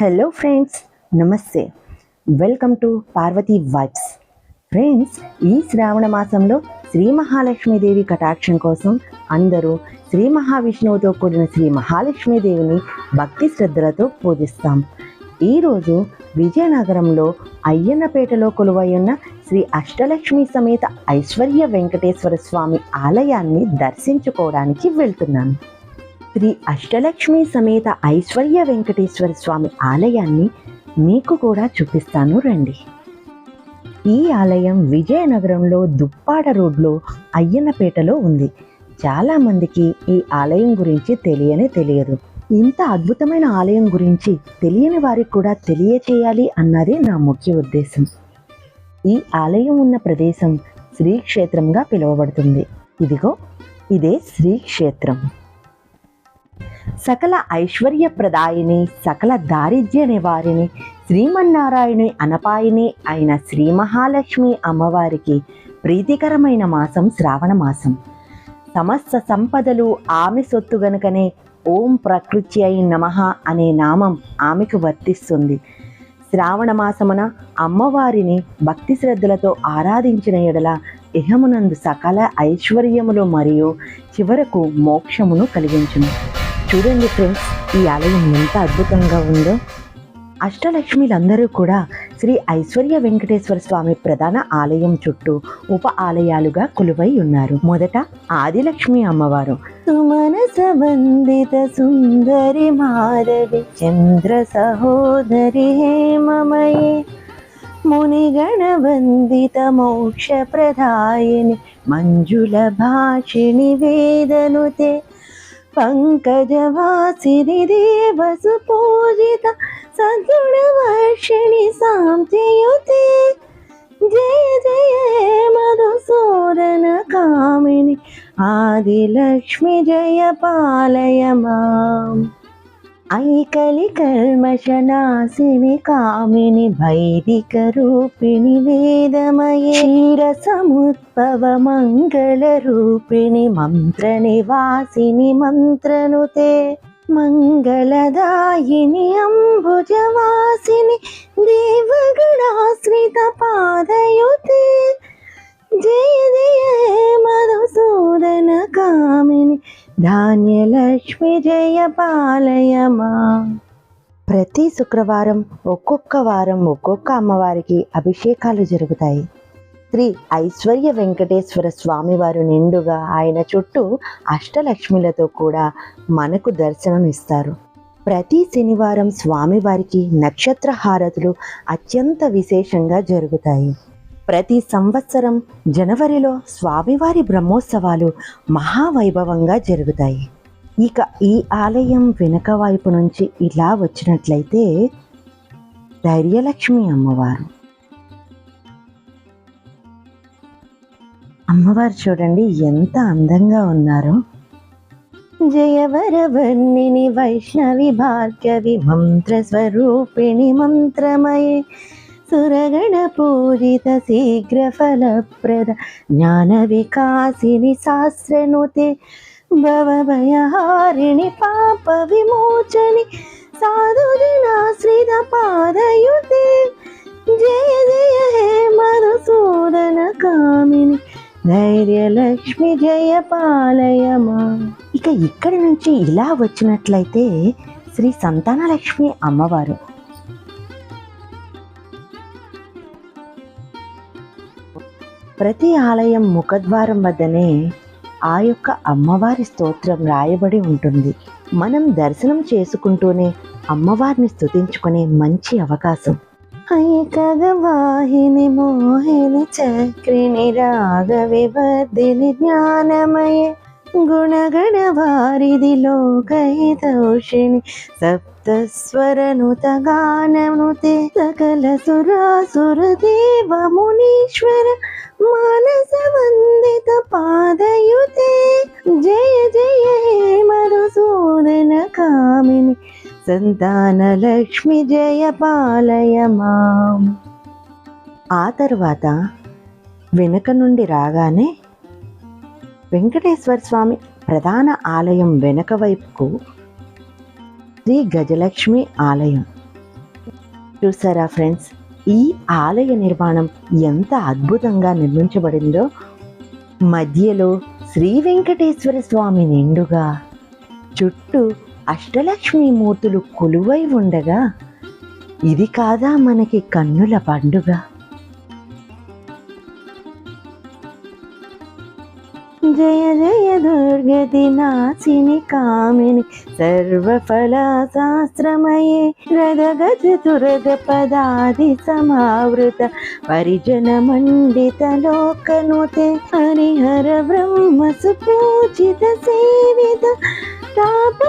Hello friends నమస్తే welcome to Parvati vibes friends ఈ శ్రావణ మాసంలో శ్రీ మహాలక్ష్మీదేవి కటాక్షం కోసం అందరూ శ్రీ మహావిష్ణువుతో కూడిన శ్రీ మహాలక్ష్మీదేవిని భక్తి శ్రద్ధలతో పూజిస్తాం. ఈరోజు విజయనగరంలో అయ్యన్నపేటలో కొలువై ఉన్న శ్రీ అష్టలక్ష్మి సమేత ఐశ్వర్య వెంకటేశ్వర స్వామి ఆలయాన్ని దర్శించుకోవడానికి వెళ్తున్నాను. శ్రీ అష్టలక్ష్మి సమేత ఐశ్వర్య వెంకటేశ్వర స్వామి ఆలయాన్ని మీకు కూడా చూపిస్తాను రండి. ఈ ఆలయం విజయనగరంలో దుప్పాడ రోడ్లో అయ్యన్నపేటలో ఉంది. చాలా మందికి ఈ ఆలయం గురించి తెలియనే తెలియదు. ఇంత అద్భుతమైన ఆలయం గురించి తెలియని వారికి కూడా తెలియచేయాలి అన్నదే నా ముఖ్య ఉద్దేశం. ఈ ఆలయం ఉన్న ప్రదేశం శ్రీక్షేత్రంగా పిలువబడుతుంది. ఇదిగో ఇదే శ్రీక్షేత్రం. సకల ఐశ్వర్యప్రదాయిని సకల దారిద్ర్య నివారిణి శ్రీమన్నారాయణి అనపాయిని అయిన శ్రీ మహాలక్ష్మి అమ్మవారికి ప్రీతికరమైన మాసం శ్రావణ మాసం. సమస్త సంపదలు ఆమె సొత్తు గనుకనే ఓం ప్రకృతి అయి నమః అనే నామం ఆమెకు వర్తిస్తుంది. శ్రావణ మాసమున అమ్మవారిని భక్తి శ్రద్ధలతో ఆరాధించిన ఎడల ఇహమునందు సకల ఐశ్వర్యములు మరియు చివరకు మోక్షమును కలిగించును. చూడండి ఫ్రెండ్స్ ఈ ఆలయం ఎంత అద్భుతంగా ఉందో. అష్టలక్ష్మిలందరూ కూడా శ్రీ ఐశ్వర్య వెంకటేశ్వర స్వామి ప్రధాన ఆలయం చుట్టూ ఉప ఆలయాలుగా కొలువై ఉన్నారు. మొదట ఆదిలక్ష్మి అమ్మవారు. సుమనస వందిత సుందరి మాధవి చంద్ర సహోదరి హేమమయే. మునిగణవందిత మోక్ష ప్రదాయిని మంజుల భాషిణి వేదనుతే. పంకజవాసిని దేవసు పూజిత సద్గుణవర్షిణి శాంతియుతే. జయ జయ హే మధుసూదన కామిని ఆదిలక్ష్మి జయ పాలయ మాం ఐకలి కల్మషనాశిని కామిని వైదిక రూపిణి వేదమయే క్షీరసముద్భవ మంగళ రూపిణి మంత్ర నివాసిని మంత్రనుతే మంగళదాయిని అంబుజవాసిని దేవగణాశ్రిత పాదయుతే. జయ జయ మధుసూదన కామిని ధాన్యలక్ష్మి జయ పాలయమా. ప్రతి శుక్రవారం ఒక్కొక్క వారం ఒక్కొక్క అమ్మవారికి అభిషేకాలు జరుగుతాయి. శ్రీ ఐశ్వర్య వెంకటేశ్వర స్వామివారు నిండుగా ఆయన చుట్టూ అష్టలక్ష్మిలతో కూడా మనకు దర్శనం ఇస్తారు. ప్రతి శనివారం స్వామివారికి నక్షత్ర హారతులు అత్యంత విశేషంగా జరుగుతాయి. ప్రతి సంవత్సరం జనవరిలో స్వామివారి బ్రహ్మోత్సవాలు మహావైభవంగా జరుగుతాయి. ఇక ఈ ఆలయం వెనుక వైపు నుంచి ఇలా వచ్చినట్లయితే ధైర్యలక్ష్మి అమ్మవారు. అమ్మవారు చూడండి ఎంత అందంగా ఉన్నారో. జయవరవర్ణిని వైష్ణవి భార్గవి మంత్ర స్వరూపిణి మంత్రమయే సురగణ పూజిత శీఘ్ర ఫలప్రద జ్ఞాన వికాసిని శాస్త్రనుతే భవభయహారిణి పాప విమోచని సాధుజనాశ్రిత పాదయుతే. జయ జయ హే మధుసూదన కామిని ధైర్యలక్ష్మి జయ పాలయమా. ఇక ఇక్కడి నుంచి ఇలా వచ్చినట్లయితే శ్రీ సంతానలక్ష్మి అమ్మవారు ప్రతి ఆలయం ముఖద్వారం వద్దనే ఆ యొక్క అమ్మవారి స్తోత్రం రాయబడి ఉంటుంది. మనం దర్శనం చేసుకుంటూనే అమ్మవారిని స్తుతించుకునే మంచి అవకాశం. ఐకగవాహిని మోహిని చక్రిని రాగ వివర్ధిని జ్ఞానమయే గుణగణ వారిది లోకహితౌషిణి సప్తస్వరనుత గాననుతే సకల సురాసుర దేవ మునీశ్వర మానస వందిత పాదయుతే. జయ జయ హే మధుసూదన కామిని సంతాన లక్ష్మి జయ పాలయ మాం. ఆ తర్వాత వెనుక నుండి రాగానే వెంకటేశ్వర స్వామి ప్రధాన ఆలయం వెనుక వైపుకు శ్రీ గజలక్ష్మి ఆలయం. చూసారా ఫ్రెండ్స్ ఈ ఆలయ నిర్మాణం ఎంత అద్భుతంగా నిర్మించబడిందో. మధ్యలో శ్రీ వెంకటేశ్వర స్వామి నిండుగా చుట్టూ అష్టలక్ష్మి మూర్తులు కొలువై ఉండగా ఇది కాదా మనకి కన్నుల పండుగ. జయ జయ దుర్గతి నాశిని కామిని సర్వఫల శాస్త్రమయే రథ గజ దుర్గ పదాది సమావృత పరిజన మండిత లోకనుతే హరిహర బ్రహ్మ సుపూజిత సేవిత తాప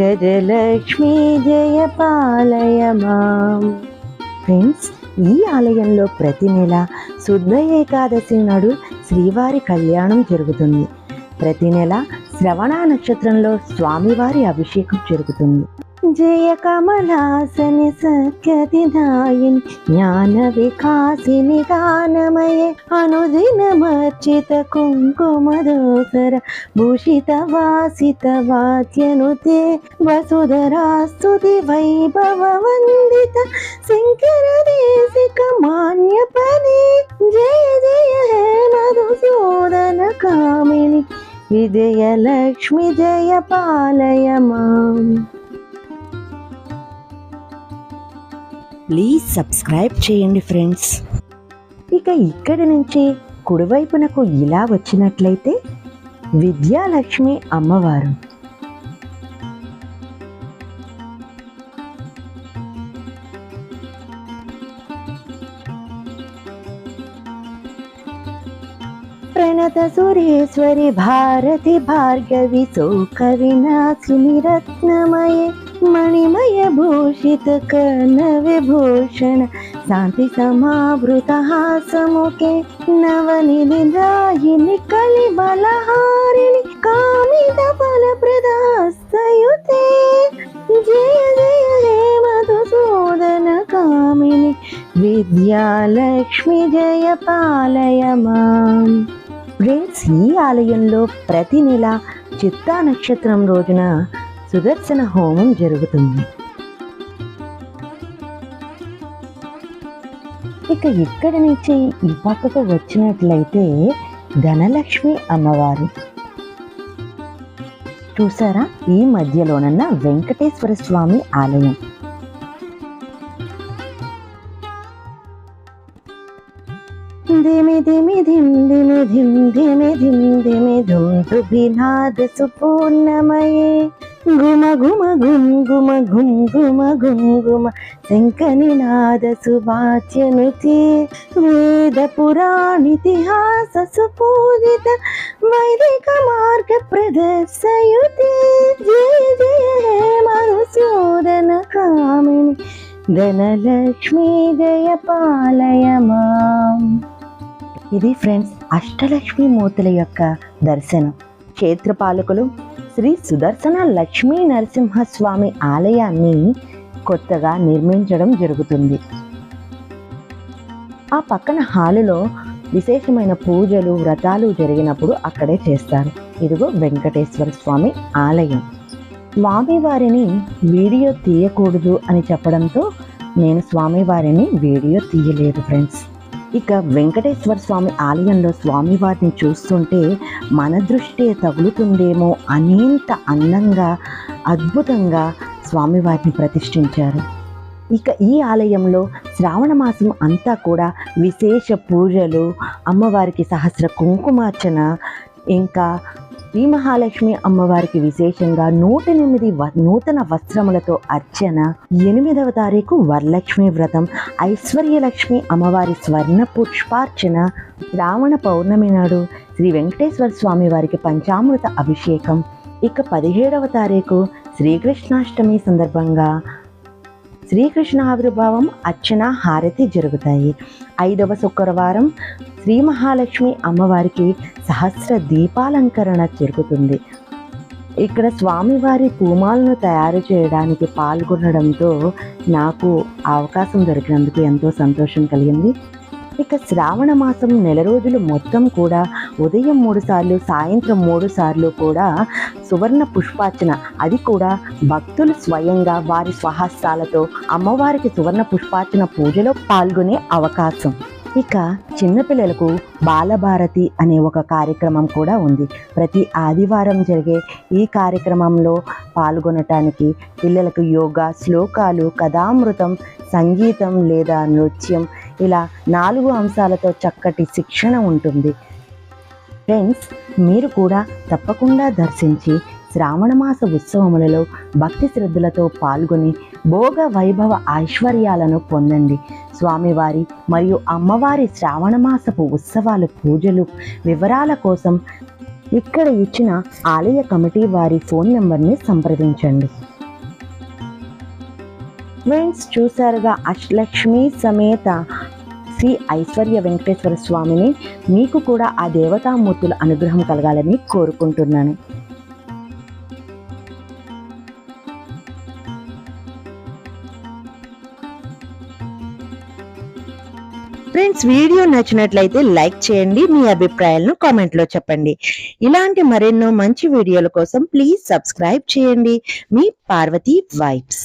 గజలక్ష్మీ జయపాలయమా. ఫ్రెండ్స్ ఈ ఆలయంలో ప్రతి నెల శుద్ధ ఏకాదశి నాడు శ్రీవారి కళ్యాణం జరుగుతుంది. ప్రతి నెల శ్రవణ నక్షత్రంలో స్వామివారి అభిషేకం జరుగుతుంది. జయ కమలాసని సత్యదినాయిని జ్ఞాన వికాసిని గానమయే అనుదినమర్చిత కుంకుమ దోసర భూషిత వాసిత వాద్యనుతే వసుధరాస్తుతి వైభవ వందిత శంకర దేశిక మాన్యపదే జయ జయ హే మధుసూదన కామిని విజయలక్ష్మి జయ పాలయ ప్లీజ్ సబ్స్క్రైబ్ చేయండి ఫ్రెండ్స్. ఇక ఇక్కడి నుంచి కుడివైపునకు ఇలా వచ్చినట్లయితే విద్యాలక్ష్మి అమ్మవారు. ప్రణత సురేశ్వరి భారతి భార్గవి శోక వినాశిని రత్నమయే. మణిమయ భూషిత కర్ణ విభూషణ శాంతి సమావృత హాసముఖే నవనిధిదాయిని కలి బలహారిణి కామిత ఫల ప్రదాస్తయుతే జయ జయ హే మధుసూదన కామిని విద్యాలక్ష్మి జయ పాలయ మాం ఫ్రెండ్స్ ఈ ఆలయంలో ప్రతి నెల చిత్తా నక్షత్రం రోజున సుదర్శన హోమం జరుగుతుంది. ఇక ఇక్కడి నుంచి ఈ పక్కకు వచ్చినట్లయితే ధనలక్ష్మి అమ్మవారు. చూసారా? ఈ మధ్యలోనన్న వెంకటేశ్వర స్వామి ఆలయం. ధిమి ధిమి ధిమ్ ధిమి ధిమ్ ధిమి ధిమ్ ధిమి ధుమ్ తుభినాద సుపూర్ణమయే. గుమ గుమ గుమ్ గుమ గుమ్ గుమ గుమ్ గుమ. శంకనినాద సువాచ్యనుతే వేద పురాణితిహాస సుపూజిత వైదిక మార్గ ప్రదర్శయుతి. జయ జయ హే మధుసూదన కామిని ధనలక్ష్మీ జయ పాలయ మాం. ఇది ఫ్రెండ్స్ అష్టలక్ష్మి మూర్తుల యొక్క దర్శనం. క్షేత్రపాలకులు శ్రీ సుదర్శన లక్ష్మీ నరసింహస్వామి ఆలయాన్ని కొత్తగా నిర్మించడం జరుగుతుంది. ఆ పక్కన హాలులో విశేషమైన పూజలు వ్రతాలు జరిగినప్పుడు అక్కడే చేస్తారు. ఇదిగో వెంకటేశ్వర స్వామి ఆలయం. స్వామివారిని వీడియో తీయకూడదు అని చెప్పడంతో నేను స్వామివారిని వీడియో తీయలేదు ఫ్రెండ్స్. ఇక వెంకటేశ్వర స్వామి ఆలయంలో స్వామివారిని చూస్తుంటే మన దృష్టి తగులుతుందేమో అనేంత అందంగా అద్భుతంగా స్వామివారిని ప్రతిష్ఠించారు. ఇక ఈ ఆలయంలో శ్రావణ మాసం అంతా కూడా విశేష పూజలు అమ్మవారికి సహస్ర కుంకుమార్చన ఇంకా శ్రీ మహాలక్ష్మి అమ్మవారికి విశేషంగా నూట ఎనిమిది వ- నూతన వస్త్రములతో అర్చన ఎనిమిదవ తారీఖు వరలక్ష్మి వ్రతం ఐశ్వర్యలక్ష్మి అమ్మవారి స్వర్ణ పుష్పార్చన శ్రావణ పౌర్ణమి నాడు శ్రీ వెంకటేశ్వర స్వామి వారికి పంచామృత అభిషేకం. ఇక పదిహేడవ తారీఖు శ్రీకృష్ణాష్టమి సందర్భంగా శ్రీకృష్ణ ఆవిర్భావం అర్చన హారతి జరుగుతాయి. ఐదవ శుక్రవారం శ్రీ మహాలక్ష్మి అమ్మవారికి సహస్ర దీపాలంకరణ జరుగుతుంది. ఇక్కడ స్వామివారి పూమాలను తయారు చేయడానికి పాల్గొనడంతో నాకు అవకాశం దొరికినందుకు ఎంతో సంతోషం కలిగింది. ఇక శ్రావణ మాసం నెల రోజులు మొత్తం కూడా ఉదయం మూడు సార్లు సాయంత్రం మూడు సార్లు కూడా సువర్ణ పుష్పార్చన. అది కూడా భక్తులు స్వయంగా వారి స్వహస్తాలతో అమ్మవారికి సువర్ణ పుష్పార్చన పూజలో పాల్గొనే అవకాశం. ఇక చిన్నపిల్లలకు బాలభారతి అనే ఒక కార్యక్రమం కూడా ఉంది. ప్రతి ఆదివారం జరిగే ఈ కార్యక్రమంలో పాల్గొనటానికి పిల్లలకు యోగా శ్లోకాలు కథామృతం సంగీతం లేదా నృత్యం ఇలా నాలుగు అంశాలతో చక్కటి శిక్షణ ఉంటుంది. ఫ్రెండ్స్ మీరు కూడా తప్పకుండా దర్శించి శ్రావణమాస ఉత్సవములలో భక్తి శ్రద్ధలతో పాల్గొని భోగ వైభవ ఐశ్వర్యాలను పొందండి. స్వామివారి మరియు అమ్మవారి శ్రావణమాసపు ఉత్సవాలు పూజలు వివరాల కోసం ఇక్కడ ఇచ్చిన ఆలయ కమిటీ వారి ఫోన్ నెంబర్ని సంప్రదించండి. ఫ్రెండ్స్ చూసారుగా అష్టలక్ష్మి సమేత శ్రీ ఐశ్వర్య వెంకటేశ్వర స్వామిని. మీకు కూడా ఆ దేవతామూర్తుల అనుగ్రహం కలగాలని కోరుకుంటున్నాను. ఫ్రెండ్స్ వీడియో నచ్చినట్లయితే లైక్ చేయండి మీ అభిప్రాయాలను కామెంట్లో చెప్పండి. ఇలాంటి మరెన్నో మంచి వీడియోల కోసం ప్లీజ్ సబ్స్క్రైబ్ చేయండి. మీ పార్వతీ వైబ్స్.